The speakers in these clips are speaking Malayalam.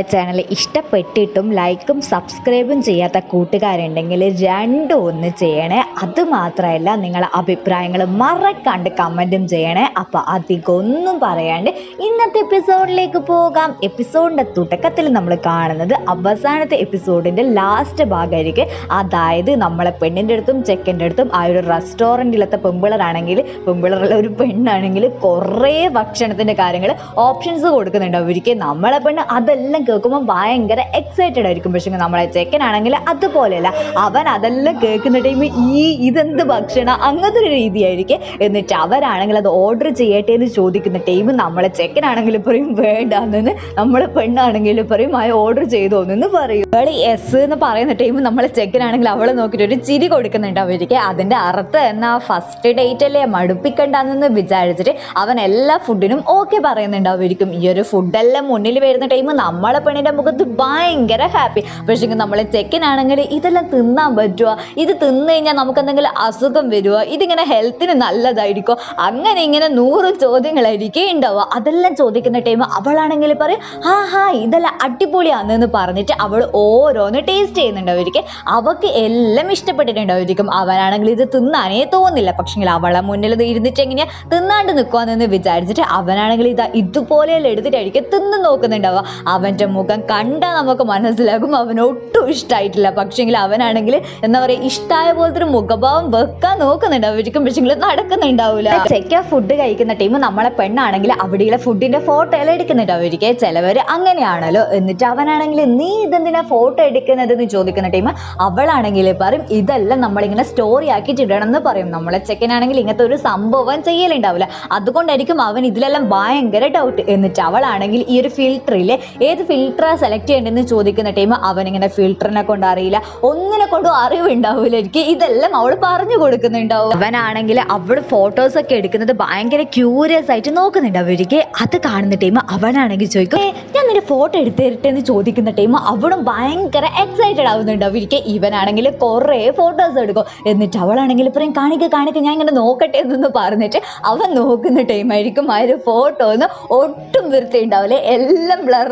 ചാനൽ ഇഷ്ടപ്പെട്ടിട്ടും ലൈക്കും സബ്സ്ക്രൈബും ചെയ്യാത്ത കൂട്ടുകാരുണ്ടെങ്കിൽ രണ്ടും ഒന്ന് ചെയ്യണേ. അതുമാത്രമല്ല നിങ്ങളെ അഭിപ്രായങ്ങൾ മറക്കാണ്ട് കമന്റും ചെയ്യണേ. അപ്പോൾ അധികം ഒന്നും പറയാണ്ട് ഇന്നത്തെ എപ്പിസോഡിലേക്ക് പോകാം. എപ്പിസോഡിന്റെ തുടക്കത്തിൽ നമ്മൾ കാണുന്നത് അവസാനത്തെ എപ്പിസോഡിന്റെ ലാസ്റ്റ് ഭാഗമായിരിക്കും. അതായത് നമ്മളെ പെണ്ണിന്റെ അടുത്തും ചെക്കന്റെ അടുത്തും ആ ഒരു റെസ്റ്റോറന്റിലത്തെ പെമ്പിളറാണെങ്കിൽ പെമ്പിളറുള്ള ഒരു പെണ്ണാണെങ്കിൽ കുറേ ഭക്ഷണത്തിന്റെ കാര്യങ്ങൾ ഓപ്ഷൻസ് കൊടുക്കുന്നുണ്ട്. അവർക്ക് നമ്മളെ പെണ്ണ് അതെല്ലാം കേൾക്കുമ്പോൾ ഭയങ്കര എക്സൈറ്റഡ് ആയിരിക്കും. പക്ഷേ നമ്മളെ ചെക്കനാണെങ്കിൽ അതുപോലെയല്ല. അവൻ അതെല്ലാം കേൾക്കുന്ന ടൈം ഈ ഇതെന്ത് ഭക്ഷണം? അങ്ങനത്തെ ഒരു രീതിയായിരിക്കും. എന്നിട്ട് അവരാണെങ്കിൽ അത് ഓർഡർ ചെയ്യട്ടെ എന്ന് ചോദിക്കുന്ന ടൈം നമ്മളെ ചെക്കനാണെങ്കിൽ പറയും വേണ്ടാന്ന് നമ്മളെ പെണ്ണാണെങ്കിൽ പറയും ആ ഓർഡർ ചെയ്തു എന്ന് പറയും. അവൾ എസ് എന്ന് പറയുന്ന ടൈം നമ്മളെ ചെക്കനാണെങ്കിൽ അവളെ നോക്കിയിട്ട് ഒരു ചിരി കൊടുക്കുന്നുണ്ട് അവർക്ക്. അതിന്റെ അർത്ഥം എന്നാ? ഫസ്റ്റ് ഡേറ്റ് അല്ലേ? മടുപ്പിക്കണ്ടെന്ന് വിചാരിച്ചിട്ട് അവൻ എല്ലാ ഫുഡിനും ഓക്കെ പറയുന്നുണ്ടാവുമായിരിക്കും ഈ ഒരു ഫുഡെല്ലാം മുന്നിൽ വരുന്ന ടൈം നമ്മളെ പെണ്ണിന്റെ മുഖത്ത് ഭയങ്കര ഹാപ്പി പക്ഷേ നമ്മളെ ചെക്കനാണെങ്കിൽ ഇതെല്ലാം തിന്നാൻ പറ്റുമോ ഇത് തിന്നു കഴിഞ്ഞാൽ നമുക്ക് എന്തെങ്കിലും അസുഖം വരുമോ ഇതിങ്ങനെ ഹെൽത്തിന് നല്ലതായിരിക്കും? അങ്ങനെ ഇങ്ങനെ നൂറ് ചോദ്യങ്ങളായിരിക്കും ഉണ്ടാവുക അതെല്ലാം ചോദിക്കുന്ന ടൈം അവളാണെങ്കിൽ പറയും ഹാ ഹാ ഇതെല്ലാം അടിപൊളിയാണെന്ന് പറഞ്ഞിട്ട് അവൾ ഓരോന്ന് ടേസ്റ്റ് ചെയ്യുന്നുണ്ടാവുമായിരിക്കും. അവൾക്ക് എല്ലാം ഇഷ്ടപ്പെട്ടിട്ടുണ്ടാവുമായിരിക്കും. അവനാണെങ്കിൽ ഇത് തിന്നാനേ തോന്നില്ല. പക്ഷെങ്കിൽ അവളെ മുന്നിൽ ഇരുന്നിട്ട് എങ്ങനെയാ തിന്നാണ്ട് നിൽക്കുവാന്ന് വിചാരിച്ചിട്ട് അവനാണെങ്കിൽ ഇതാ ഇതുപോലെ എടുത്തിട്ടായിരിക്കും തിന്ന് നോക്കുന്നുണ്ടാവുക. അവന്റെ മുഖം കണ്ടാൽ നമുക്ക് മനസ്സിലാകും. അവന് ഒട്ടും ഇഷ്ടമായിട്ടില്ല പക്ഷെങ്കിൽ അവനാണെങ്കിൽ എന്താ പറയുക ഇഷ്ടമായ പോലത്തെ ഒരു മുഖഭാവം വെക്കാൻ നോക്കുന്നുണ്ട്. അവരിക്കും പക്ഷെങ്കിൽ നടക്കുന്നുണ്ടാവില്ല ചെക്ക ഫുഡ് കഴിക്കുന്ന ടീം നമ്മളെ പെണ്ണാണെങ്കിൽ അവിടെയുള്ള ഫുഡിന്റെ ഫോട്ടോ എല്ലാം എടുക്കുന്നുണ്ട്. അവർക്ക് ചിലവർ അങ്ങനെയാണല്ലോ. എന്നിട്ട് അവനാണെങ്കിൽ നീ ഇതെന്തിനാ ഫോട്ടോ എടുക്കുന്നത് എന്ന് ചോദിക്കുന്ന ടീം അവളാണെങ്കിൽ പറയും ഇതെല്ലാം നമ്മളിങ്ങനെ സ്റ്റോറി ആക്കിയിട്ടിടണം എന്ന് പറയും. നമ്മളെ ചെക്കനാണെങ്കിൽ ഇങ്ങനത്തെ ഒരു സംഭവം ചെയ്യലുണ്ടാവില്ല അതുകൊണ്ടായിരിക്കും അവൻ ഇതിലെല്ലാം ഭയങ്കര ഡൗട്ട് എന്നിട്ട് അവളാണെങ്കിൽ ഈ ഒരു ഫിൽറ്ററിലെ ഏത് ഫിൽറ്ററാ സെലക്ട് ചെയ്യേണ്ടതെന്ന് ചോദിക്കുന്ന ടൈം അവനിങ്ങനെ ഫിൽറ്ററിനെ കൊണ്ട് അറിയില്ല. ഒന്നിനെ കൊണ്ടും അറിവുണ്ടാവില്ല എനിക്ക്. ഇതെല്ലാം അവൾ പറഞ്ഞു കൊടുക്കുന്നുണ്ടാവും. അവനാണെങ്കിൽ അവൾ ഫോട്ടോസ് ഒക്കെ എടുക്കുന്നത് ഭയങ്കര ക്യൂരിയസ് ആയിട്ട് നോക്കുന്നുണ്ട് അവർക്ക് അത് കാണുന്ന ടൈം അവനാണെങ്കിൽ ചോദിക്കും ഞാൻ നിന്റെ ഫോട്ടോ എടുത്ത് എന്ന് ചോദിക്കുന്ന ടൈം അവളും ഭയങ്കര എക്സൈറ്റഡ് ആവുന്നുണ്ട് അവർക്ക് ഇവനാണെങ്കിൽ കുറേ ഫോട്ടോസ് എടുക്കും. എന്നിട്ട് അവളാണെങ്കിൽ ഇപ്പം കാണിക്ക കാണിക്ക ഞാൻ ഇങ്ങനെ നോക്കട്ടെ എന്നൊന്ന് പറഞ്ഞിട്ട് അവൻ നോക്കുന്ന ടൈം ആയിരിക്കും ആ ഒരു ഫോട്ടോ ഒന്ന് ഒട്ടും വൃത്തി ഉണ്ടാവില്ല എല്ലാം ബ്ലർ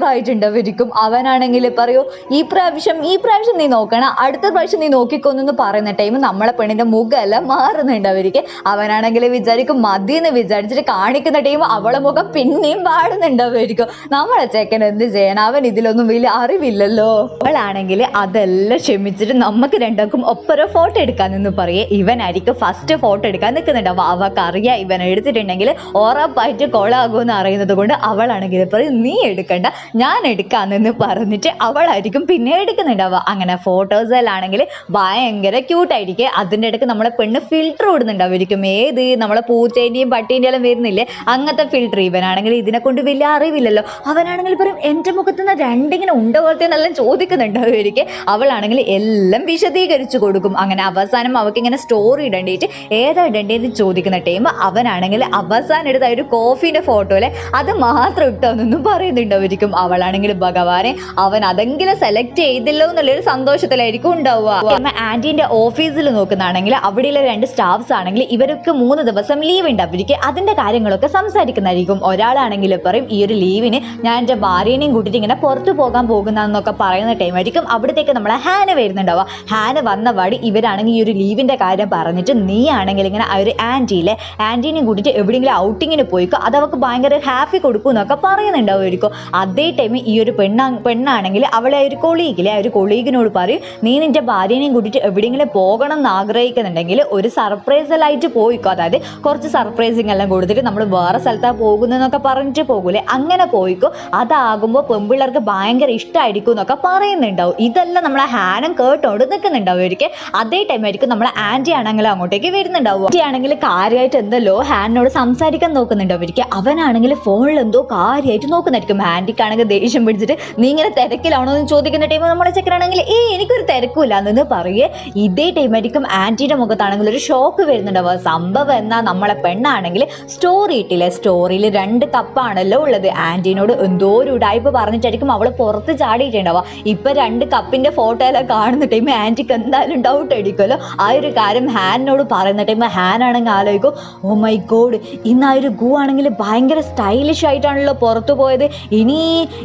ആയിട്ടുണ്ടായിരിക്കും അവനാണെങ്കിൽ പറയൂ ഈ പ്രാവശ്യം ഈ പ്രാവശ്യം നീ നോക്കണം അടുത്ത പ്രാവശ്യം നീ നോക്കിക്കൊന്നു പറയുന്ന ടൈം നമ്മളെ പെണ്ണിന്റെ മുഖമെല്ലാം അവർക്ക് അവനാണെങ്കിൽ വിചാരിക്കും മതി എന്ന് വിചാരിച്ചിട്ട് കാണിക്കുന്ന ടൈം അവളെ മുഖം പിന്നെയും പാടുന്നുണ്ട് അവരിക്കും. നമ്മളെ ചേക്കൻ എന്ത് ചെയ്യണം? അവൻ ഇതിലൊന്നും വലിയ അറിവില്ലല്ലോ. അവളാണെങ്കിൽ അതെല്ലാം ക്ഷമിച്ചിട്ട് നമുക്ക് രണ്ടാക്കും ഒപ്പര ഫോട്ടോ എടുക്കാൻ നിന്ന് പറയേ. ഇവനായിരിക്കും ഫസ്റ്റ് ഫോട്ടോ എടുക്കാൻ നിൽക്കുന്നുണ്ടാവും അവൾക്ക് അറിയാം ഇവൻ എടുത്തിട്ടുണ്ടെങ്കിൽ ഉറപ്പായിട്ട് കൊളാകുമെന്ന് അറിയുന്നത് കൊണ്ട് അവളാണെങ്കിൽ പറയും നീ എടുക്കണ്ട ഞാൻ എടുക്കാന്നെന്ന് പറഞ്ഞിട്ട് അവളായിരിക്കും പിന്നെ എടുക്കുന്നുണ്ടാവുക. അങ്ങനെ ഫോട്ടോസിലാണെങ്കിൽ ഭയങ്കര ക്യൂട്ടായിരിക്കും അതിന്റെ ഇടയ്ക്ക് നമ്മളെ പെണ്ണ് ഫിൽറ്റർ ഇടുന്നുണ്ടാവുമായിരിക്കും ഏത് നമ്മളെ പൂച്ചേന്റെയും പട്ടീന്റെ എല്ലാം വരുന്നില്ലേ? അങ്ങനത്തെ ഫിൽറ്റർ ഇവനാണെങ്കിൽ ഇതിനെ കൊണ്ട് വലിയ അറിവില്ലല്ലോ. അവനാണെങ്കിൽ പറയും എന്റെ മുഖത്ത് നിന്ന് രണ്ടിങ്ങനെ ഉണ്ട പോലത്തെ എന്നെല്ലാം ചോദിക്കുന്നുണ്ടാവുമായിരിക്കും അവളാണെങ്കിൽ എല്ലാം വിശദീകരിച്ചു കൊടുക്കും. അങ്ങനെ അവസാനം അവൾക്ക് ഇങ്ങനെ സ്റ്റോറി ഇടേണ്ടിയിട്ട് ഏതാ ഇടേണ്ടതെന്ന് ചോദിക്കുന്ന ടൈം അവനാണെങ്കിൽ അവസാനം എടുത്ത ഒരു കോഫീന്റെ ഫോട്ടോയിലെ അത് മാത്രം ഇട്ടോന്നൊന്നും പറയുന്നുണ്ടാവുമായിരിക്കും അവളാണെങ്കിൽ ഭഗവാനെ അവൻ അതെങ്കിലും സെലക്ട് ചെയ്തില്ലോ എന്നുള്ളൊരു സന്തോഷത്തിലായിരിക്കും ഉണ്ടാവുക. അമ്മ ആന്റീന്റെ ഓഫീസിൽ നോക്കുന്നതാണെങ്കിൽ അവിടെയുള്ള രണ്ട് സ്റ്റാഫ്സ് ആണെങ്കിൽ ഇവരൊക്കെ മൂന്ന് ദിവസം ലീവ് ഉണ്ട്. അവർക്ക് അതിന്റെ കാര്യങ്ങളൊക്കെ സംസാരിക്കുന്നതായിരിക്കും. ഒരാളാണെങ്കിൽ പറയും ഈ ഒരു ലീവിന് ഞാൻ എന്റെ ഭാര്യേനെയും കൂട്ടിയിട്ട് ഇങ്ങനെ പുറത്തു പോകാൻ പോകുന്നതെന്നൊക്കെ പറയുന്ന ടൈമായിരിക്കും അവിടത്തേക്ക് നമ്മളെ ഹാന വരുന്നുണ്ടാവുക. ഹാന വന്ന പാടി ഇവരാണെങ്കിൽ ഈ ഒരു ലീവിന്റെ കാര്യം പറഞ്ഞിട്ട് നീ ആണെങ്കിൽ ഇങ്ങനെ ആ ഒരു ആന്റിയിലെ ആന്റീനെയും കൂട്ടിയിട്ട് എവിടെയെങ്കിലും ഔട്ടിങ്ങിന് പോയിക്കോ. അത് അവർക്ക് ഭയങ്കര ഹാപ്പി കൊടുക്കും എന്നൊക്കെ പറയുന്നുണ്ടാവുമായിരിക്കും. അതേ ടൈം ഈ ഒരു പെണ്ണാ പെണ്ണാണെങ്കിൽ അവളെ ഒരു കൊളീഗിലെ ഒരു കൊളീഗിനോട് പറയും നീ നിന്റെ ഭാര്യനെയും കൂട്ടിയിട്ട് എവിടെയെങ്കിലും പോകണം എന്ന് ആഗ്രഹിക്കുന്നുണ്ടെങ്കിൽ ഒരു സർപ്രൈസലായിട്ട് പോയിക്കോ. അതായത് കുറച്ച് സർപ്രൈസിങ് എല്ലാം കൊടുത്തിട്ട് നമ്മൾ വേറെ സ്ഥലത്താണ് പോകുന്നതെന്നൊക്കെ പറഞ്ഞിട്ട് പോകൂലേ. അങ്ങനെ പോയിക്കോ. അതാകുമ്പോൾ പെൺപിള്ളേർക്ക് ഭയങ്കര ഇഷ്ടമായിരിക്കും എന്നൊക്കെ പറയുന്നുണ്ടാവും. ഇതെല്ലാം നമ്മളെ ഹാനം കേട്ടോണ്ട് നിൽക്കുന്നുണ്ടാവും ഒരിക്കൽ അതേ ടൈം ആയിരിക്കും നമ്മളെ ആന്റി ആണെങ്കിൽ അങ്ങോട്ടേക്ക് വരുന്നുണ്ടാവും. ആന്റി ആണെങ്കിൽ കാര്യമായിട്ട് എന്തല്ലോ ഹാനിനോട് സംസാരിക്കാൻ നോക്കുന്നുണ്ടാവും ഒരിക്കൽ അവനാണെങ്കിൽ ഫോണിൽ എന്തോ കാര്യമായിട്ട് നോക്കുന്നായിരിക്കും. ആന്റിക്കാണെങ്കിൽ ദേഷ്യം പിടിച്ചിട്ട് നീ ഇങ്ങനെ തിരക്കിലാണോ? എന്ന് ചോദിക്കുന്ന ടൈം നമ്മളെ ചെക്കനാണെങ്കിൽ ഏ എനിക്കൊരു തിരക്കില്ല എന്ന് പറയേ ഇതേ ടൈമായിരിക്കും ആന്റിയുടെ മുഖത്താണെങ്കിൽ ഒരു ഷോക്ക് വരുന്നുണ്ടാവുക. സംഭവം എന്നാ നമ്മളെ പെണ്ണാണെങ്കിൽ സ്റ്റോറി ഇട്ടില്ലേ? സ്റ്റോറിയിൽ രണ്ട് കപ്പാണല്ലോ ഉള്ളത്. ആന്റീനോട് എന്തോ ഒരു ഉടായ്പ പറഞ്ഞിട്ടായിരിക്കും അവൾ പുറത്ത് ചാടിയിട്ടുണ്ടാവുക. ഇപ്പൊ രണ്ട് കപ്പിന്റെ ഫോട്ടോ എല്ലാം കാണുന്ന ടൈം ആന്റിക്ക് എന്തായാലും ഡൗട്ട് അടിക്കുമല്ലോ ആ ഒരു കാര്യം ഹാനിനോട് പറയുന്ന ടൈം ഹാൻ ആണെങ്കിൽ ആലോചിക്കും ഓ മൈ ഗോഡ് ഇന്ന് ആ ഒരു ഗു ആണെങ്കിൽ ഭയങ്കര സ്റ്റൈലിഷ് ആയിട്ടാണല്ലോ പുറത്തു പോയത്. ഇനി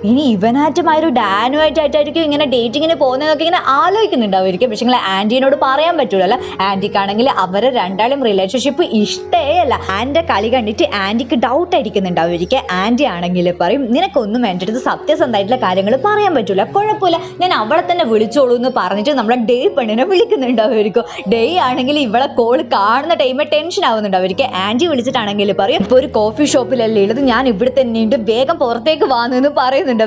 ഇനി ഇവനാറ്റുമായ ഒരു ഡാനുമായിട്ടായിട്ടായിരിക്കും ഇങ്ങനെ ഡേറ്റിങ്ങിന് പോകുന്നതൊക്കെ ഇങ്ങനെ ആലോചിക്കുന്നുണ്ടാവുമായിരിക്കും. പക്ഷേ നിങ്ങൾ ആന്റീനോട് പറയാൻ പറ്റൂലല്ലോ. ആന്റിക്കാണെങ്കിൽ അവരെ രണ്ടാളും റിലേഷൻഷിപ്പ് ഇഷ്ടേ അല്ല ആന്റെ കളി കണ്ടിട്ട് ആന്റിക്ക് ഡൗട്ട് അടിക്കുന്നുണ്ടാവുമായിരിക്കും ആന്റി ആണെങ്കിൽ പറയും നിനക്കൊന്നും എന്റെ അടുത്ത് സത്യസന്ധമായിട്ടുള്ള കാര്യങ്ങൾ പറയാൻ പറ്റൂല. കുഴപ്പമില്ല. ഞാൻ അവളെ തന്നെ വിളിച്ചോളൂ എന്ന് പറഞ്ഞിട്ട് നമ്മളെ ഡേ പെണ്ണിനെ വിളിക്കുന്നുണ്ടാവുമായിരിക്കും. ഡേ ആണെങ്കിൽ ഇവളെ കോൾ കാണുന്ന ടൈമിൽ ടെൻഷൻ ആവുന്നുണ്ടാവുമായിരിക്കും. ആന്റി വിളിച്ചിട്ടാണെങ്കിൽ പറയും ഇപ്പോൾ ഒരു കോഫി ഷോപ്പിലല്ലേ ഉള്ളത്? ഞാൻ ഇവിടെ തന്നെയുണ്ട് വേഗം പുറത്തേക്ക് വാന്ന്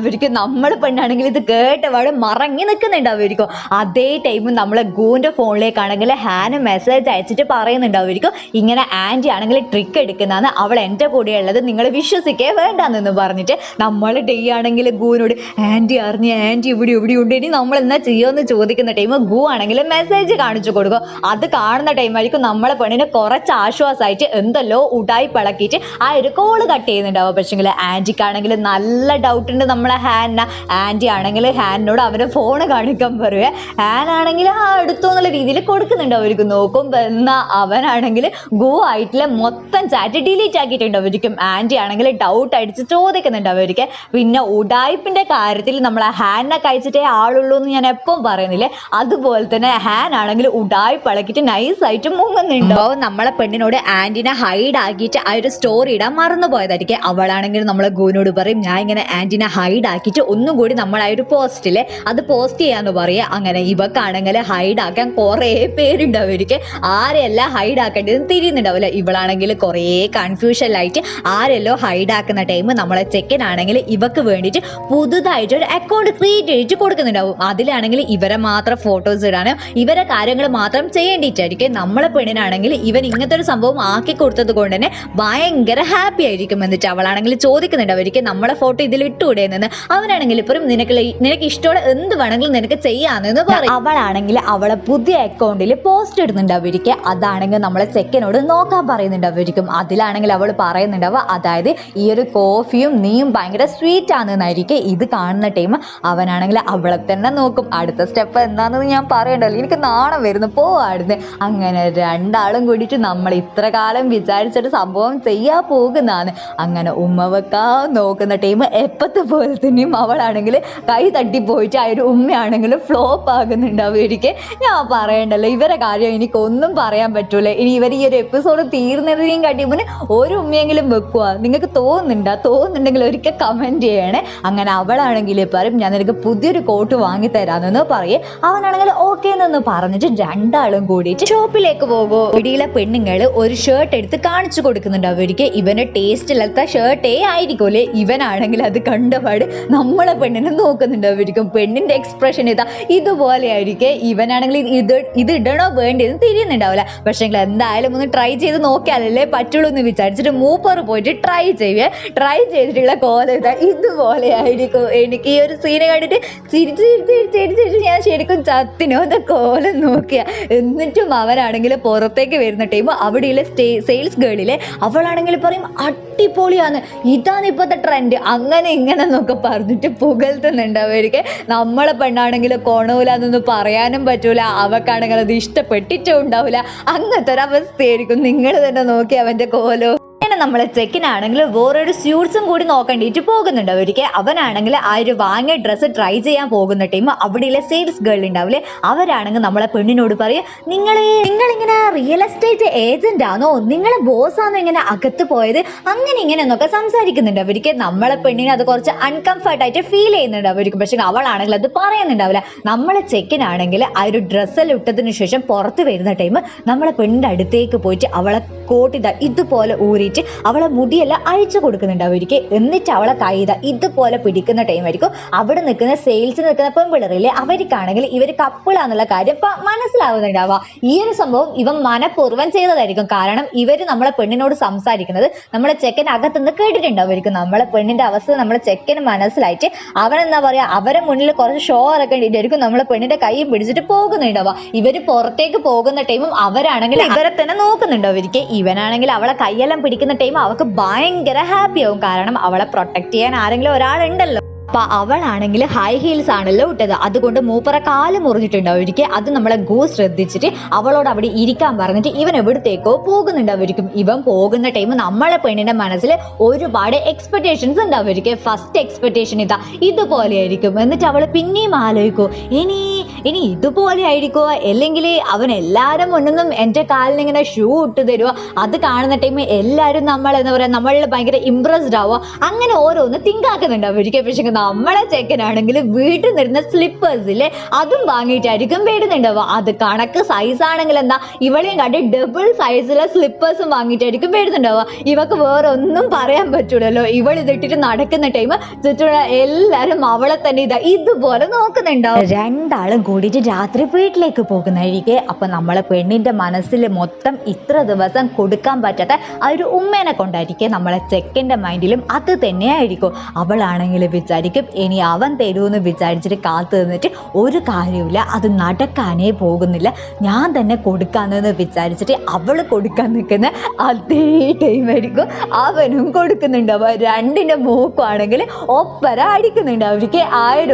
പറയുന്നുണ്ടാവുമായിരിക്കും നമ്മൾ പെണ്ണാണെങ്കിൽ ഇത് കേട്ടപാട് മറങ്ങി നിൽക്കുന്നുണ്ടാവുമായിരിക്കും. അതേ ടൈം നമ്മളെ ഗൂന്റെ ഫോണിലേക്കാണെങ്കിൽ ഹാന് മെസ്സേജ് അയച്ചിട്ട് പറയുന്നുണ്ടാവുമായിരിക്കും. ഇങ്ങനെ ആന്റി ആണെങ്കിൽ ട്രിക്ക് എടുക്കുന്നതാണ് അവൾ എന്റെ കൂടെയുള്ളത് നിങ്ങൾ വിശ്വസിക്കേ വേണ്ടെന്ന് പറഞ്ഞിട്ട് നമ്മൾ ഡേ ആണെങ്കിൽ ഗൂനോട് ആന്റി അറിഞ്ഞ് ആന്റി ഇവിടെ ഇവിടെ ഉണ്ട് ഇനി നമ്മൾ എന്നാ ചെയ്യുമെന്ന് ചോദിക്കുന്ന ടൈം ഗൂ ആണെങ്കിൽ മെസ്സേജ് കാണിച്ചു കൊടുക്കും. അത് കാണുന്ന ടൈമായിരിക്കും നമ്മളെ പെണ്ണിന് കുറച്ച് ആശ്വാസമായിട്ട് എന്തല്ലോ ഉടായി പിളക്കിയിട്ട് ആ ഒരു കോൾ കട്ട് ചെയ്യുന്നുണ്ടാവും പക്ഷേങ്കിൽ ആന്റിക്കാണെങ്കിൽ നല്ല ഡൗട്ട് ഉണ്ട് നമ്മളെ ഹാന ആന്റി ആണെങ്കിൽ ഹാനിനോട് അവരെ ഫോൺ കാണിക്കാൻ പറയുക ഹാൻ ആണെങ്കിൽ ആ എടുത്തു എന്നുള്ള രീതിയിൽ കൊടുക്കുന്നുണ്ട് അവർക്ക്. നോക്കും എന്നാൽ അവനാണെങ്കിൽ ഗോ ആയിട്ടുള്ള മൊത്തം ചാറ്റ് ഡിലീറ്റ് ആക്കിയിട്ടുണ്ട് അവർക്കും ആന്റി ആണെങ്കിൽ ഡൗട്ട് അടിച്ച് ചോദിക്കുന്നുണ്ട് അവർക്ക് പിന്നെ ഉടായ്പിന്റെ കാര്യത്തിൽ നമ്മളെ ഹാനെ കഴിച്ചിട്ടേ ആളുള്ളൂ എന്ന് ഞാൻ എപ്പം പറയുന്നില്ലേ? അതുപോലെ തന്നെ ഹാൻ ആണെങ്കിൽ ഉടായി പളക്കിയിട്ട് നൈസായിട്ട് മുങ്ങുന്നുണ്ടോ. നമ്മളെ പെണ്ണിനോട് ആന്റിനെ ഹൈഡ് ആക്കിയിട്ട് ആ ഒരു സ്റ്റോറി ഇടാൻ മറന്നു പോയതായിരിക്കും അവളാണെങ്കിൽ നമ്മളെ ഗോനോട് പറയും ഞാൻ ഇങ്ങനെ ആന്റിനെ ഹൈഡ് ആക്കിയിട്ട് ഒന്നും കൂടി നമ്മളായൊരു പോസ്റ്റിൽ അത് പോസ്റ്റ് ചെയ്യാന്ന് പറയുക അങ്ങനെ ഇവക്കാണെങ്കിൽ ഹൈഡാക്കാൻ കുറേ പേരുണ്ട് ആരെയല്ല ഹൈഡ് ആക്കേണ്ടതെന്ന് തിരിയുന്നുണ്ടാവില്ല. ഇവളാണെങ്കിൽ കുറേ കൺഫ്യൂഷനിലായിട്ട് ആരെല്ലോ ഹൈഡാക്കുന്ന ടൈം നമ്മളെ ചെക്കനാണെങ്കിൽ ഇവക്ക് വേണ്ടിയിട്ട് പുതുതായിട്ട് ഒരു അക്കൗണ്ട് ക്രിയേറ്റ് ചെയ്തിട്ട് കൊടുക്കുന്നുണ്ടാവും. അതിലാണെങ്കിൽ ഇവരെ മാത്രം ഫോട്ടോസ് ഇടാനും ഇവരെ കാര്യങ്ങൾ മാത്രം ചെയ്യേണ്ടിയിട്ടായിരിക്കും. നമ്മളെ പെണ്ണിനാണെങ്കിൽ ഇവൻ ഇങ്ങനത്തെ ഒരു സംഭവം ആക്കി കൊടുത്തത് കൊണ്ട് തന്നെ ഭയങ്കര ഹാപ്പി ആയിരിക്കും. എന്നിട്ട് അവളാണെങ്കിൽ ചോദിക്കുന്നുണ്ട് അവർക്ക് നമ്മളെ ഫോട്ടോ ഇതിൽ ഇട്ടുകൂടെ എന്ന്. അവനാണെങ്കിൽ ഇപ്പോഴും നിനക്ക് നിനക്ക് ഇഷ്ടമുള്ള എന്ത് വേണമെങ്കിലും നിനക്ക് ചെയ്യാമെന്ന് പറയും. അവളാണെങ്കിൽ അവളെ പുതിയ അക്കൗണ്ടിൽ പോസ്റ്റ് ഇടുന്നുണ്ട് അവർക്ക് അതാണെങ്കിൽ നമ്മളെ ചെക്കനോട് നോക്കാൻ പറയുന്നുണ്ട് അവർക്കും അതിലാണെങ്കിൽ അവൾ പറയുന്നുണ്ടാവുക അതായത് ഈ ഒരു കോഫിയും നീയും ഭയങ്കര സ്വീറ്റ് ആണെന്നായിരിക്കും ഇത് കാണുന്ന ടൈം അവനാണെങ്കിൽ അവളെ തന്നെ നോക്കും. അടുത്ത സ്റ്റെപ്പ് എന്താണെന്ന് ഞാൻ പറയണ്ടല്ലോ. എനിക്ക് നാണം വരുന്നു. പോവാടുന്നു അങ്ങനെ രണ്ടാളും കൂടിയിട്ട് നമ്മൾ ഇത്ര കാലം വിചാരിച്ചിട്ട് സംഭവം ചെയ്യാൻ പോകുന്നതാണ്. അങ്ങനെ ഉമ്മ വെക്കാൻ നോക്കുന്ന ടൈം എപ്പത്തെ പോലെ തന്നെയും അവളാണെങ്കിൽ കൈ തട്ടിപ്പോയിട്ട് ആ ഒരു ഉമ്മയാണെങ്കിലും ഫ്ലോപ്പ് ആകുന്നുണ്ടാവും എനിക്ക് ഞാൻ പറയണ്ടല്ലോ ഇവരെ കാര്യം എനിക്കൊന്നും പറയാൻ പറ്റൂല. ഇനി ഇവർ ഈ ഒരു എപ്പിസോഡ് തീർന്നതിനെയും കാട്ടി മുന്നേ ഒരു ഉമ്മയെങ്കിലും വെക്കുക നിങ്ങൾക്ക് തോന്നുന്നുണ്ടോ? തോന്നുന്നുണ്ടെങ്കിൽ ഒരിക്കൽ കമന്റ് ചെയ്യണേ. അങ്ങനെ അവളാണെങ്കിൽ പറയും ഞാൻ നിനക്ക് പുതിയൊരു കോട്ട് വാങ്ങി തരാമെന്ന് പറയും. അവനാണെങ്കിൽ ഓക്കെ എന്നൊന്ന് പറഞ്ഞിട്ട് രണ്ടാളും കൂടിയിട്ട് ഷോപ്പിലേക്ക് പോകുമോ ഇടിയിലെ പെണ്ണുങ്ങൾ ഒരു ഷർട്ട് എടുത്ത് കാണിച്ചു കൊടുക്കുന്നുണ്ട് അവർക്ക് ഇവന് ടേസ്റ്റ് ഇല്ലാത്ത ഷർട്ടേ ആയിരിക്കുമല്ലേ ഇവനാണെങ്കിൽ അത് കണ്ടപാട് നമ്മളെ പെണ്ണിനെ നോക്കുന്നുണ്ട്. അവർക്കും പെണ്ണിന്റെ എക്സ്പ്രഷൻ ഇതാ. ഇതുപോലെ ആയിരിക്കും ഇവനാണെങ്കിൽ ഇത് ഇത് ഇടണോ വേണ്ടിയെന്ന് തിരിയുന്നുണ്ടാവില്ല. പക്ഷേ എന്തായാലും ഒന്ന് ട്രൈ ചെയ്ത് നോക്കിയാലല്ലേ പറ്റുള്ളൂ എന്ന് വിചാരിച്ചിട്ട് മൂപ്പർ പോയിട്ട് ട്രൈ ചെയ്യുക ട്രൈ ചെയ്തിട്ടുള്ള കോല ഇതാ ഇതുപോലെ ആയിരിക്കും എനിക്ക് ഈ ഒരു സീന് കണ്ടിട്ട് ചിരിച്ച് ചിരിച്ച് ചിരിച്ച് ചിരിച്ച് ഞാൻ ശരിക്കും ചത്തിനോ അത് കോലം നോക്കിയ. എന്നിട്ടും അവനാണെങ്കിൽ പുറത്തേക്ക് വരുന്ന ടൈം അവിടെയുള്ള സ്റ്റേ സെയിൽസ് ഗേളിലെ അവളാണെങ്കിൽ പറയും അടിപൊളിയാണ്. ഇതാണ് ഇപ്പോഴത്തെ ട്രെൻഡ് അങ്ങനെ ഇങ്ങനെ എന്നൊക്കെ പറഞ്ഞിട്ട് പുകഴ്ത്തുന്നുണ്ട് അവർക്ക് നമ്മളെ പെണ്ണാണെങ്കിൽ കൊണവില്ല എന്നൊന്നും പറയാനും പറ്റൂല. അവക്കാണെങ്കിൽ അത് ഇഷ്ടപ്പെട്ടിട്ടും ഉണ്ടാവില്ല അങ്ങനത്തെ ഒരവസ്ഥയായിരിക്കും നിങ്ങൾ തന്നെ നോക്കി അവന്റെ കോലോ അങ്ങനെ നമ്മളെ ചെക്കിനാണെങ്കിൽ വേറൊരു സ്യൂട്ട്സും കൂടി നോക്കേണ്ടിയിട്ട് പോകുന്നുണ്ട്. അവർക്ക് അവനാണെങ്കിൽ ആ ഒരു വാങ്ങിയ ഡ്രസ്സ് ട്രൈ ചെയ്യാൻ പോകുന്ന ടൈം അവിടെയുള്ള സെയിൽസ് ഗേൾ ഉണ്ടാവില്ലേ അവരാണെങ്കിൽ നമ്മളെ പെണ്ണിനോട് പറയും നിങ്ങൾ നിങ്ങളിങ്ങനെ റിയൽ എസ്റ്റേറ്റ് ഏജന്റ് ആണോ? നിങ്ങളെ ബോസ് ആണോ ഇങ്ങനെ അകത്ത് പോയത്? അങ്ങനെ ഇങ്ങനെ എന്നൊക്കെ സംസാരിക്കുന്നുണ്ട്. അവർക്ക് നമ്മളെ പെണ്ണിനെ അത് കുറച്ച് അൺകംഫർട്ട് ആയിട്ട് ഫീൽ ചെയ്യുന്നുണ്ട് അവർക്ക്. പക്ഷെ അവളാണെങ്കിൽ അത് പറയുന്നുണ്ടാവില്ല. നമ്മളെ ചെക്കിനാണെങ്കിൽ ആ ഒരു ഡ്രസ്സെല്ലാം ഇട്ടതിന് ശേഷം പുറത്ത് വരുന്ന ടൈം നമ്മളെ പെണ്ണിന്റെ അടുത്തേക്ക് പോയിട്ട് അവളെ കോട്ടിത ഇതുപോലെ ഊരിയിട്ട് അവളെ മുടിയെല്ലാം അഴിച്ചു കൊടുക്കുന്നുണ്ട് അവർക്ക് എന്നിട്ട് അവളെ കൈത ഇതുപോലെ പിടിക്കുന്ന ടൈം ആയിരിക്കും. അവിടെ നിൽക്കുന്ന സെയിൽസിൽ നിൽക്കുന്ന പെൺപിള്ളറില്ലേ അവർക്കാണെങ്കിൽ ഇവർ കപ്പിളാന്നുള്ള കാര്യം ഇപ്പൊ മനസ്സിലാവുന്നുണ്ടാവുക. ഈ ഒരു സംഭവം ഇവൻ മനഃപൂർവം ചെയ്തതായിരിക്കും. കാരണം ഇവർ നമ്മളെ പെണ്ണിനോട് സംസാരിക്കുന്നത് നമ്മളെ ചെക്കൻ അകത്തുനിന്ന് കേട്ടിട്ടുണ്ടാവുമായിരിക്കും നമ്മളെ പെണ്ണിന്റെ അവസ്ഥ നമ്മളെ ചെക്കന് മനസ്സിലായിട്ട് അവൻ എന്താ പറയാ അവരെ മുന്നിൽ കുറച്ച് ഷോ ഇറക്കേണ്ടിട്ടായിരിക്കും നമ്മളെ പെണ്ണിന്റെ കൈ പിടിച്ചിട്ട് പോകുന്നുണ്ടാവുക. ഇവർ പുറത്തേക്ക് പോകുന്ന ടൈമും അവരാണെങ്കിൽ ഇവരെ തന്നെ നോക്കുന്നുണ്ടാവും ഇവനാണെങ്കിൽ അവളെ കൈയെല്ലാം പിടിക്കുന്ന ടൈം അവൾക്ക് ഭയങ്കര ഹാപ്പി ആവും. കാരണം അവളെ പ്രൊട്ടക്ട് ചെയ്യാൻ ആരെങ്കിലും ഒരാളുണ്ടല്ലോ. അപ്പൊ അവളാണെങ്കിൽ ഹൈ ഹീൽസ് ആണല്ലോ ഇട്ടത്. അതുകൊണ്ട് മൂപ്പറ കാൽ മുറിഞ്ഞിട്ടുണ്ടാവും ഒരിക്കൽ അത് നമ്മളെ ഗൂ ശ്രദ്ധിച്ചിട്ട് അവളോട് അവിടെ ഇരിക്കാൻ പറഞ്ഞിട്ട് ഇവൻ എവിടത്തേക്കോ പോകുന്നുണ്ടാവുമായിരിക്കും ഇവൻ പോകുന്ന ടൈം നമ്മളെ പെണ്ണിന്റെ മനസ്സിൽ ഒരുപാട് എക്സ്പെക്ടേഷൻസ് ഉണ്ടാവുമായിരിക്കും ഫസ്റ്റ് എക്സ്പെക്ടേഷൻ ഇതാ ഇതുപോലെ ആയിരിക്കും. എന്നിട്ട് അവൾ പിന്നെയും ആലോചിക്കും. ഇനി ഇനി ഇതുപോലെ ആയിരിക്കോ? അല്ലെങ്കിൽ അവൻ എല്ലാവരും മുന്നൊന്നും എന്റെ കാലിന് ഇങ്ങനെ ഷൂ ഇട്ട് തരുമോ അത് കാണുന്ന ടൈം എല്ലാവരും നമ്മൾ എന്താ പറയുക നമ്മളിൽ ഭയങ്കര ഇമ്പ്രസ്ഡ് ആവുക അങ്ങനെ ഓരോന്ന് തിങ്കാക്കുന്നുണ്ടാവും പക്ഷേ നമ്മളെ ചെക്കനാണെങ്കിൽ വീട്ടിൽ നിന്നിരുന്ന ഇല്ലേ അതും വാങ്ങിയിട്ടായിരിക്കും വരുന്നുണ്ടാവുക അത് കണക്ക് സൈസ് ആണെങ്കിൽ എന്താ ഇവളെയും കണ്ട് ഡബിൾ സൈസിലെ സ്ലിപ്പേഴ്സും വാങ്ങിയിട്ടായിരിക്കും വരുന്നുണ്ടാവുക ഇവക്ക് വേറെ ഒന്നും പറയാൻ പറ്റൂലല്ലോ. ഇവൾ ഇതിട്ടിട്ട് നടക്കുന്ന ടൈം ചുറ്റുള്ള എല്ലാവരും അവളെ തന്നെ ഇതാ ഇതുപോലെ നോക്കുന്നുണ്ടാവും. രണ്ടാളും കൂടിയിട്ട് രാത്രി വീട്ടിലേക്ക് പോകുന്നതായിരിക്കെ. അപ്പൊ നമ്മളെ പെണ്ണിന്റെ മനസ്സിൽ മൊത്തം ഇത്ര ദിവസം കൊടുക്കാൻ പറ്റാത്ത ആ ഒരു ഉമ്മേനെ കൊണ്ടായിരിക്കും നമ്മളെ ചെക്കന്റെ മൈൻഡിലും അത് തന്നെയായിരിക്കും. അവളാണെങ്കിൽ വിചാരിക്കും ഇനി അവൻ തരുമെന്ന് വിചാരിച്ചിട്ട് കാത്തു നിന്നിട്ട് ഒരു കാര്യമില്ല അത് നടക്കാനേ പോകുന്നില്ല. ഞാൻ തന്നെ കൊടുക്കാമെന്ന് വിചാരിച്ചിട്ട് അവൾ കൊടുക്കാൻ നിൽക്കുന്ന അതേ ടൈമായിരിക്കും അവനും കൊടുക്കുന്നുണ്ടാവുക രണ്ടിന്റെ മൂക്കുവാണെങ്കിൽ ഒപ്പര അടിക്കുന്നുണ്ട് അവർക്ക്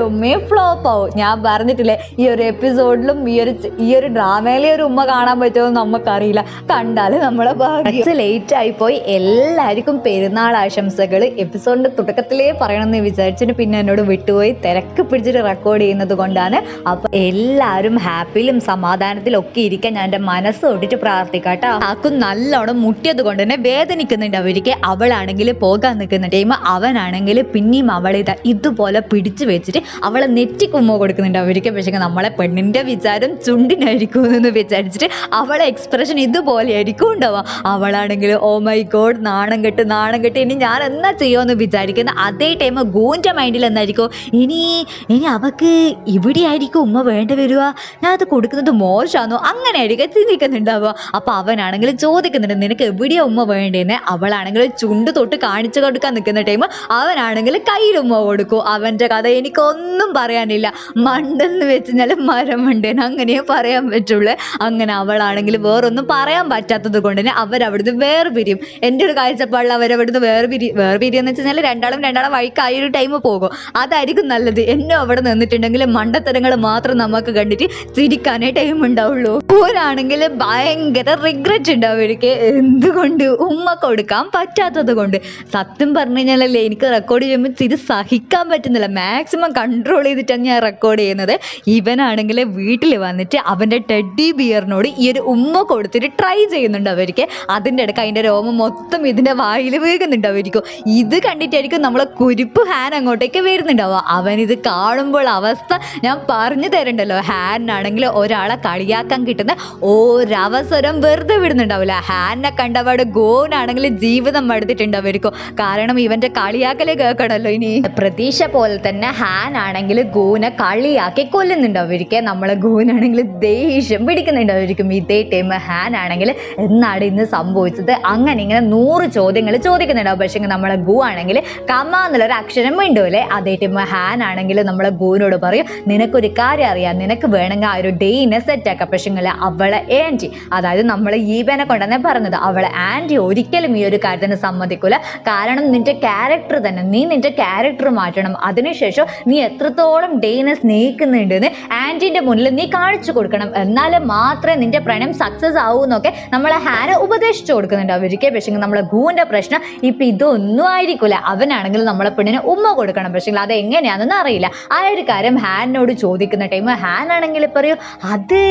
ഉമ്മയും ഫ്ലോപ്പ് ആവും. ഞാൻ പറഞ്ഞിട്ടില്ലേ ഈ ഒരു എപ്പിസോഡിലും ഈ ഒരു ഈ ഒരു ഡ്രാമയിലെ ഒരു ഉമ്മ കാണാൻ പറ്റുമോ നമുക്കറിയില്ല. കണ്ടാൽ നമ്മളെ ഭാഗ്യം. ലേറ്റ് ആയിപ്പോയി എല്ലാവർക്കും പെരുന്നാൾ ആശംസകൾ എപ്പിസോഡിന്റെ തുടക്കത്തിലേ പറയണമെന്ന് വിചാരിച്ചിട്ട് പിന്നെ എന്നോട് വിട്ടുപോയി. തിരക്ക് പിടിച്ചിട്ട് റെക്കോർഡ് ചെയ്യുന്നത് കൊണ്ടാണ്. അപ്പൊ എല്ലാവരും ഹാപ്പിയിലും സമാധാനത്തിലും ഒക്കെ ഇരിക്കാൻ ഞാൻ എന്റെ മനസ്സ് തൊട്ടിട്ട് പ്രാർത്ഥിക്കാട്ടോ. ആക്കും നല്ലോണം മുട്ടിയത് കൊണ്ട് തന്നെ വേദനിക്കുന്നുണ്ട് അവർക്ക് അവളാണെങ്കിൽ പോകാൻ നിൽക്കുന്ന ടൈം അവനാണെങ്കിൽ പിന്നെയും അവളെ ഇതാ ഇതുപോലെ പിടിച്ചു വെച്ചിട്ട് അവളെ നെറ്റി കുമ്മ കൊടുക്കുന്നുണ്ട് അവർക്ക് പക്ഷേ നമ്മളെ പെണ്ണിന്റെ വിചാരം ചുണ്ടിനായിരിക്കും എന്ന് വിചാരിച്ചിട്ട് അവളെ എക്സ്പ്രഷൻ ഇതുപോലെ ആയിരിക്കും ഉണ്ടാവുക. അവളാണെങ്കിൽ ഓ മൈ ഗോഡ് നാണം കെട്ട് നാണം കെട്ട്. ഇനി ഞാൻ എന്നാ ചെയ്യുമെന്ന് വിചാരിക്കുന്ന അതേ ടൈം ഗൂഞ്ച മൈൻഡിൽ എന്നായിരിക്കും ഇനി ഇനി അവക്ക് ഇവിടെ ആയിരിക്കും ഉമ്മ വേണ്ട വരിക. ഞാൻ അത് കൊടുക്കുന്നത് മോശമാണോ അങ്ങനെ ആയിരിക്കും ചിന്തിക്കുന്നുണ്ടാവുക അപ്പോൾ അവനാണെങ്കിൽ ചോദിക്കുന്നുണ്ട് നിനക്ക് എവിടെയാ ഉമ്മ വേണ്ടേന്ന്? അവളാണെങ്കിൽ ചുണ്ട് തൊട്ട് കാണിച്ചു കൊടുക്കാൻ നിൽക്കുന്ന ടൈം അവനാണെങ്കിൽ കയ്യിൽ ഉമ്മ കൊടുക്കും. അവന്റെ കഥ എനിക്കൊന്നും പറയാനില്ല. മണ്ടെന്ന് വെച്ച് കഴിഞ്ഞാൽ മരം മണ്ടേന്ന് അങ്ങനെയേ പറയാൻ പറ്റുള്ളൂ. അങ്ങനെ അവളാണെങ്കിൽ വേറൊന്നും പറയാൻ പറ്റാത്തത് കൊണ്ട് തന്നെ അവരവിടുന്ന് വേർപിരിയും. എന്റെ ഒരു കാഴ്ചപ്പാടിൽ അവരവിടുന്ന് വേർപിരി വേർപിരിയെന്ന് വെച്ച് കഴിഞ്ഞാൽ രണ്ടാളും രണ്ടാളും വഴിക്കായ ഒരു ടൈം പോകും. അതായിരിക്കും നല്ലത്. എന്നെ അവിടെ നിന്നിട്ടുണ്ടെങ്കിൽ മണ്ടത്തരങ്ങൾ മാത്രം നമുക്ക് കണ്ടിട്ട് ചിരിക്കാനേ ടൈം ഉണ്ടാവുള്ളൂ. ഊരാണെങ്കിൽ ഭയങ്കര റിഗ്രറ്റ് ഉണ്ടാവും. എനിക്ക് എന്തുകൊണ്ട് ഉമ്മ കൊടുക്കാൻ പറ്റാത്തത് കൊണ്ട്. സത്യം പറഞ്ഞു കഴിഞ്ഞാലല്ലേ എനിക്ക് റെക്കോർഡ് ചെയ്യുമ്പോൾ ചിരി സഹിക്കാൻ പറ്റുന്നില്ല. മാക്സിമം കൺട്രോൾ ചെയ്തിട്ടാണ് ഞാൻ റെക്കോർഡ് ചെയ്യുന്നത്. ഇവനാണെങ്കിൽ വീട്ടിൽ വന്നിട്ട് അവന്റെ ടെഡി ബിയറിനോട് ഈ ഒരു ഉമ്മ കൊടുത്തിട്ട് ട്രൈ ചെയ്യുന്നുണ്ട് അവർക്ക്. അതിന്റെ ഇടയ്ക്ക് അതിന്റെ രോമം മൊത്തം ഇതിന്റെ വായിൽ വീകുന്നുണ്ട് അവർക്കും. ഇത് കണ്ടിട്ടായിരിക്കും നമ്മളെ കുരിപ്പ് ഹാൻ അങ്ങോട്ടേക്ക് വരുന്നുണ്ടാവുക അവൻ ഇത് കാണുമ്പോൾ അവസ്ഥ ഞാൻ പറഞ്ഞു തരണ്ടല്ലോ. ഹാനാണെങ്കിൽ ഒരാളെ കളിയാക്കാൻ കിട്ടുന്ന ഒരവസരം വെറുതെ വിടുന്നുണ്ടാവില്ല. ഹാനെ കണ്ടപാട് ഗോനാണെങ്കിൽ ജീവിതം മടുത്തിട്ടുണ്ടാവും കാരണം ഇവന്റെ കളിയാക്കലേ കേൾക്കണമല്ലോ ഇനി. പ്രതീക്ഷ പോലെ തന്നെ ഹാൻ ആണെങ്കിൽ ഗോനെ കളിയാക്കി കൊല്ലുന്നുണ്ടാവുമായിരിക്കും. നമ്മളെ ഗോനാണെങ്കിൽ ദേഷ്യം പിടിക്കുന്നുണ്ടാവുമായിരിക്കും. ഇതേ ടൈം ഹാൻ ആണെങ്കിൽ എന്നാണ് ഇന്ന് സംഭവിച്ചത്? അങ്ങനെ ഇങ്ങനെ നൂറ് ചോദ്യങ്ങൾ ചോദിക്കുന്നുണ്ടാവും. പക്ഷേ നമ്മളെ ഗു ആണെങ്കിൽ കമ എന്നുള്ളൊരു അക്ഷരം മിണ്ടൂലേ അതേ ഹാൻ ആണെങ്കിൽ നമ്മളെ ഗൂനോട് പറയും നിനക്കൊരു കാര്യം അറിയാം. നിനക്ക് വേണമെങ്കിൽ ആ ഒരു ഡേയിനെ സെറ്റാക്കാം പക്ഷേ അവളെ ആന്റി അതായത് നമ്മൾ ഈവനെ കൊണ്ടുതന്നെ പറഞ്ഞത് അവളെ ആന്റി ഒരിക്കലും ഈ ഒരു കാര്യത്തിന് സമ്മതിക്കില്ല കാരണം നിന്റെ ക്യാരക്ടർ തന്നെ നീ നിന്റെ ക്യാരക്ടർ മാറ്റണം. അതിനുശേഷം നീ എത്രത്തോളം ഡേയിനെ സ്നേഹിക്കുന്നുണ്ടെന്ന് ആന്റിന്റെ മുന്നിൽ നീ കാണിച്ചു കൊടുക്കണം. എന്നാലേ മാത്രമേ നിന്റെ പ്രണയം സക്സസ് ആവൂ എന്നൊക്കെ നമ്മളെ ഹാന് ഉപദേശിച്ചു കൊടുക്കുന്നുണ്ട് അവർക്ക്. പക്ഷേ നമ്മളെ ഗൂവിന്റെ പ്രശ്നം ഇപ്പം ഇതൊന്നും ആയിരിക്കില്ല അവനാണെങ്കിൽ നമ്മളെ പെണ്ണിന് ഉമ്മ കൊടുക്കണം. പക്ഷേ അത് എങ്ങനെയാണെന്ന് അറിയില്ല. ആ ഒരു കാര്യം ഹാനിനോട് ചോദിക്കുന്ന ടൈം ഹാൻ ആണെങ്കിൽ പറയൂ അത്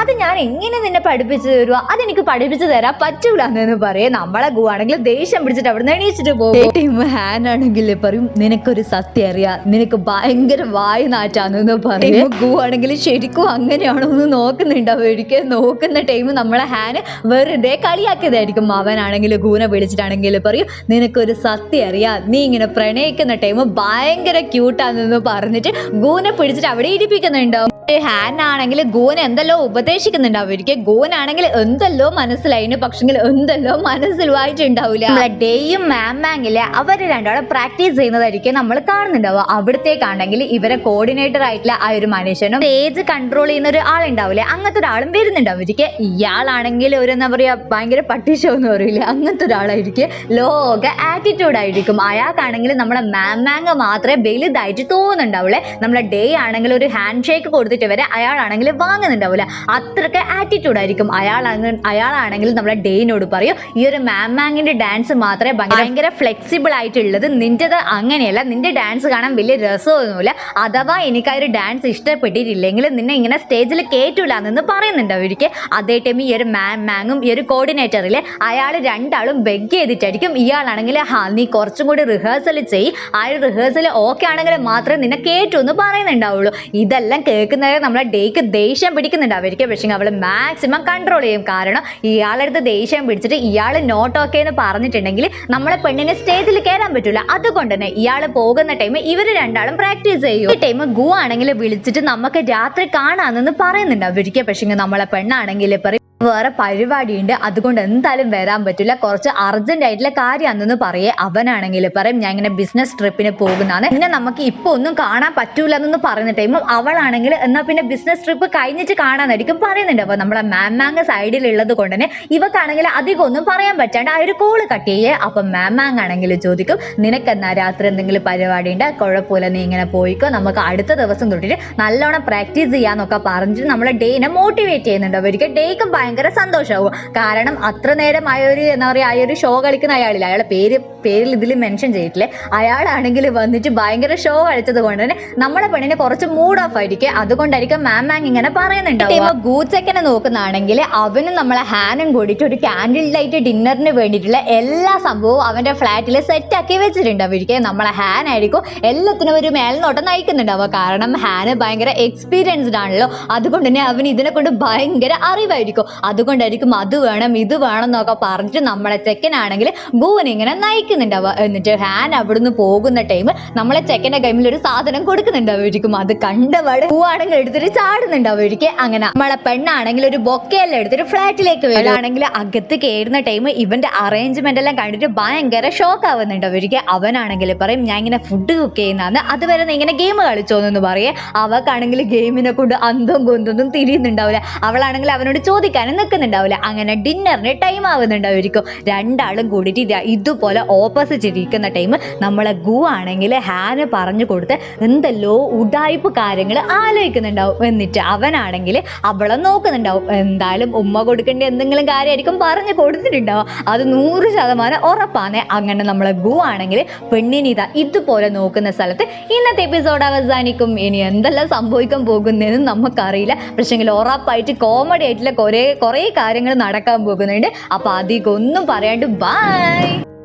അത് ഞാൻ എങ്ങനെ നിന്നെ പഠിപ്പിച്ചു തരുവാ? അതെനിക്ക് പഠിപ്പിച്ചു തരാൻ പറ്റൂല എന്ന് പറയും. നമ്മളെ ഗു ആണെങ്കിൽ ദേഷ്യം പിടിച്ചിട്ട് അവിടുന്ന് എണീച്ചിട്ട് പോകും. ടൈം ഹാൻ ആണെങ്കിൽ പറയും നിനക്കൊരു സത്യം അറിയാം. നിനക്ക് ഭയങ്കര വായ നാറ്റാന്ന് പറയും ഗു ആണെങ്കിൽ ശരിക്കും അങ്ങനെയാണോ എന്ന് നോക്കുന്നുണ്ടാവും ഒരിക്കൽ നോക്കുന്ന ടൈം നമ്മളെ ഹാൻ വെറുതെ കളിയാക്കിയതായിരിക്കും. അവനാണെങ്കിൽ ഗൂനെ വിളിച്ചിട്ടാണെങ്കിൽ പറയും നിനക്കൊരു സത്യം അറിയാം. നീ ഇങ്ങനെ പ്രണയിക്കുന്ന ടൈം ഭയങ്കര ക്യൂട്ടാണെന്ന് പറഞ്ഞിട്ട് ഗൂനെ പിടിച്ചിട്ട് അവിടെ ഇരിപ്പിക്കുന്നുണ്ടാവും ഹാൻ ആണെങ്കിൽ ഗോൻ എന്തെല്ലോ ഉപദേശിക്കുന്നുണ്ട് അവർക്ക് ഗോൻ ആണെങ്കിൽ എന്തെല്ലോ മനസ്സിലായിന് പക്ഷെങ്കിൽ എന്തെല്ലോ മനസ്സിൽ നമ്മളെ ഡേയും മാമാങ്ങിൽ അവർ രണ്ടാളും പ്രാക്ടീസ് ചെയ്യുന്നതായിരിക്കും നമ്മൾ കാണുന്നുണ്ടാവുക. അവിടത്തേക്കാണെങ്കിൽ ഇവരെ കോർഡിനേറ്റർ ആയിട്ടുള്ള ആ ഒരു മനുഷ്യനും സ്റ്റേജ് കൺട്രോൾ ചെയ്യുന്ന ഒരു ആളുണ്ടാവില്ലേ അങ്ങനത്തെ ഒരാളും വരുന്നുണ്ട് അവർക്ക് ഇയാളാണെങ്കിൽ ഒരു എന്താ പറയാ ഭയങ്കര പട്ടിഷോ എന്ന് പറയില്ല അങ്ങനത്തെ ഒരാളായിരിക്കും. ലോക ആറ്റിറ്റ്യൂഡ് ആയിരിക്കും. അയാൾക്കാണെങ്കിൽ നമ്മളെ മാമാങ് മാത്രമേ വലുതായിട്ട് തോന്നുന്നുണ്ടാവുള്ളേ. നമ്മളെ ഡേ ആണെങ്കിൽ ഒരു ഹാൻഡ് ഷേക്ക് കൊടുത്തിട്ട് വരെ അയാളാണെങ്കിൽ വാങ്ങുന്നുണ്ടാവില്ല അത്രയ്ക്ക് ആറ്റിറ്റ്യൂഡ് ആയിരിക്കും. അയാളാണെങ്കിൽ അയാളാണെങ്കിൽ നമ്മളെ ഡേയിനോട് പറയും ഈ ഒരു മാമാങ്ങിന്റെ ഡാൻസ് മാത്രമേ ഭയങ്കര- ഫ്ലെക്സിബിൾ ആയിട്ടുള്ളത്. നിന്റേത് അങ്ങനെയല്ല. നിന്റെ ഡാൻസ് കാണാൻ വലിയ രസമൊന്നുമില്ല. അഥവാ എനിക്ക് ആ ഒരു ഡാൻസ് ഇഷ്ടപ്പെട്ടിട്ടില്ലെങ്കിൽ നിന്നെ ഇങ്ങനെ സ്റ്റേജിൽ കയറ്റൂല എന്ന് പറയുന്നുണ്ട് അതേ ടൈം ഈ ഒരു മാം മാങ്ങും ഈ ഒരു കോർഡിനേറ്ററിലെ അയാൾ രണ്ടാളും ബെഗ് ചെയ്തിട്ടായിരിക്കും ഇയാളാണെങ്കിൽ ഹാ നീ കുറച്ചും കൂടി റിഹേഴ്സൽ ചെയ്യ് ആ ഒരു റിഹേഴ്സൽ ഓക്കെ ആണെങ്കിൽ മാത്രമേ നിന്നെ കേട്ടു എന്ന് പറയുന്നുണ്ടാവുള്ളൂ. ഇതെല്ലാം കേൾക്കുന്നവരെ നമ്മളെ ഡേക്ക് ദേഷ്യം പിടിക്കുന്നുണ്ട്. അവർക്ക് പക്ഷേ അവൾ മാക്സിമം കൺട്രോൾ ചെയ്യും. കാരണം ഇയാളെടുത്ത് ദേഷ്യം പിടിച്ചിട്ട് ഇയാൾ നോട്ട് ഓക്കെ എന്ന് പറഞ്ഞിട്ടുണ്ടെങ്കിൽ നമ്മളെ പെണ്ണിനെ സ്റ്റേജിൽ കയറാൻ പറ്റില്ല അതുകൊണ്ട് തന്നെ ഇയാൾ പോകുന്ന ടൈം ഇവർ രണ്ടാളും പ്രാക്ടീസ് ചെയ്യും. ഈ ടൈം ഗു ആണെങ്കിൽ വിളിച്ചിട്ട് നമുക്ക് രാത്രി കാണാമെന്ന് പറയുന്നുണ്ട്. അവർക്ക് പക്ഷേ നമ്മളെ പെണ്ണാണെങ്കിൽ പറയും. വേറെ പരിപാടിയുണ്ട്. അതുകൊണ്ട് എന്തായാലും വരാൻ പറ്റില്ല. കുറച്ച് അർജന്റ് ആയിട്ടുള്ള കാര്യമാണെന്ന് പറയേ. അവനാണെങ്കിൽ പറയും ഞാൻ ഇങ്ങനെ ബിസിനസ് ട്രിപ്പിന് പോകുന്നതാണ്. പിന്നെ നമുക്ക് ഇപ്പൊ ഒന്നും കാണാൻ പറ്റൂല എന്നൊന്ന് പറയുന്ന ടൈമും അവളാണെങ്കിൽ എന്നാ പിന്നെ ബിസിനസ് ട്രിപ്പ് കഴിഞ്ഞിട്ട് കാണാന്നായിരിക്കും പറയുന്നുണ്ട്. അപ്പൊ നമ്മളെ മാമാങ് സൈഡിൽ ഉള്ളത് കൊണ്ട് തന്നെ ഇവക്കാണെങ്കിൽ അധികം ഒന്നും പറയാൻ പറ്റാണ്ട് ആ ഒരു കോൾ കട്ട് ചെയ്യേ. അപ്പൊ മാമാങ് ആണെങ്കിൽ ചോദിക്കും നിനക്ക് എന്നാ രാത്രി എന്തെങ്കിലും പരിപാടി ഉണ്ട് കുഴപ്പമില്ല നീ ഇങ്ങനെ പോയിക്കോ. നമുക്ക് അടുത്ത ദിവസം തൊട്ടിട്ട് നല്ലോണം പ്രാക്ടീസ് ചെയ്യാന്നൊക്കെ പറഞ്ഞിട്ട് നമ്മളെ ഡേനെ മോട്ടിവേറ്റ് ചെയ്യുന്നുണ്ട്. അവർക്ക് ഡേക്കും ഭയങ്കര സന്തോഷമാവും കാരണം അത്ര നേരം ആ ഒരു എന്താ പറയുക ആ ഒരു ഷോ കളിക്കുന്ന അയാളില്ല. അയാളുടെ പേര് പേരിൽ ഇതിൽ മെൻഷൻ ചെയ്തിട്ടില്ലേ? അയാളാണെങ്കിൽ വന്നിട്ട് ഭയങ്കര ഷോ അഴിച്ചത് കൊണ്ട് തന്നെ നമ്മളെ പെണ്ണിന് കുറച്ച് മൂഡ് ഓഫ് ആയിരിക്കും. അതുകൊണ്ടായിരിക്കും മാം മാങ് ഇങ്ങനെ പറയുന്നുണ്ടാവും ഗൂച്ചക്കനെ നോക്കുന്നതാണെങ്കിൽ അവനും നമ്മളെ ഹാനും കൂടിയിട്ട് ഒരു കാൻഡിൽ ലൈറ്റ് ഡിന്നറിന് വേണ്ടിയിട്ടുള്ള എല്ലാ സംഭവവും അവന്റെ ഫ്ലാറ്റിൽ സെറ്റ് ആക്കി വെച്ചിട്ടുണ്ട് അവരിക്കും നമ്മളെ ഹാൻ ആയിരിക്കും എല്ലാത്തിനും ഒരു മേൽനോട്ടം നയിക്കുന്നുണ്ടാവുക. കാരണം ഹാന് ഭയങ്കര എക്സ്പീരിയൻസ്ഡ് ആണല്ലോ. അതുകൊണ്ട് തന്നെ അവന് ഇതിനെ കൊണ്ട് ഭയങ്കര അറിവായിരിക്കും. അതുകൊണ്ടായിരിക്കും അത് വേണം ഇത് വേണം എന്നൊക്കെ പറഞ്ഞിട്ട് നമ്മളെ ചെക്കനാണെങ്കിൽ ഗുവൻ ഇങ്ങനെ നയിക്കുന്നുണ്ടാവുക എന്നിട്ട് ഹാൻ അവിടുന്ന് പോകുന്ന ടൈം നമ്മളെ ചെക്കന്റെ കൈമിൽ ഒരു സാധനം കൊടുക്കുന്നുണ്ടാവുമായിരിക്കും അത് കണ്ടപാട് പൂവാണെങ്കിൽ എടുത്തിട്ട് ചാടുന്നുണ്ടാവുമായിരിക്കും അങ്ങനെ നമ്മളെ പെണ്ണാണെങ്കിൽ ഒരു ബൊക്കയെല്ലാം എടുത്തിട്ട് ഫ്ലാറ്റിലേക്ക് വരികയാണെങ്കിൽ അകത്ത് കയറുന്ന ടൈം ഇവന്റെ അറേഞ്ച്മെന്റ് എല്ലാം കണ്ടിട്ട് ഭയങ്കര ഷോക്ക് ആവുന്നുണ്ട് അവർക്ക് അവനാണെങ്കിൽ പറയും ഞാൻ ഇങ്ങനെ ഫുഡ് കുക്ക് ചെയ്യുന്നതാണ്. അതുവരെ നീ ഇങ്ങനെ ഗെയിം കളിച്ചോന്നു പറയേ. അവക്കാണെങ്കിൽ ഗെയിമിനെ കൊണ്ട് അന്തം കൊന്തൊന്നും തിരിയുന്നുണ്ടാവില്ല. അവളാണെങ്കിൽ അവനോട് ചോദിക്കാനും നിൽക്കുന്നുണ്ടാവില്ല. അങ്ങനെ ഡിന്നറിന് ടൈം ആവുന്നുണ്ടായിരിക്കും രണ്ടാളും കൂടിയിട്ട് ഇതുപോലെ ഇതുപോലെ ഓപ്പോസിറ്റ് ഇരിക്കുന്ന ടൈം നമ്മളെ ഗു ആണെങ്കിൽ ഹാന് പറഞ്ഞു കൊടുത്ത് എന്തെല്ലോ ഉടായ്പ് കാര്യങ്ങൾ ആലോചിക്കുന്നുണ്ടാവും. എന്നിട്ട് അവനാണെങ്കിൽ അവളെ നോക്കുന്നുണ്ടാവും. എന്തായാലും ഉമ്മ കൊടുക്കേണ്ട എന്തെങ്കിലും കാര്യമായിരിക്കും പറഞ്ഞു കൊടുത്തിട്ടുണ്ടാവും. അത് നൂറ് ശതമാനം ഉറപ്പാണ്. അങ്ങനെ നമ്മളെ ഗു ആണെങ്കിൽ പെണ്ണിനെ ഇതാ ഇതുപോലെ നോക്കുന്ന സ്ഥലത്ത് ഇന്നത്തെ എപ്പിസോഡ് അവസാനിക്കും. ഇനി എന്തെല്ലാം സംഭവിക്കാൻ പോകുന്നതെന്ന് നമുക്കറിയില്ല. പക്ഷേങ്കിൽ ഉറപ്പായിട്ട് കോമഡി ആയിട്ടുള്ള കുറേ കുറേ കാര്യങ്ങൾ നടക്കാൻ പോകുന്നുണ്ട്. അപ്പോൾ അധികം ഒന്നും പറയാണ്ട് ബൈ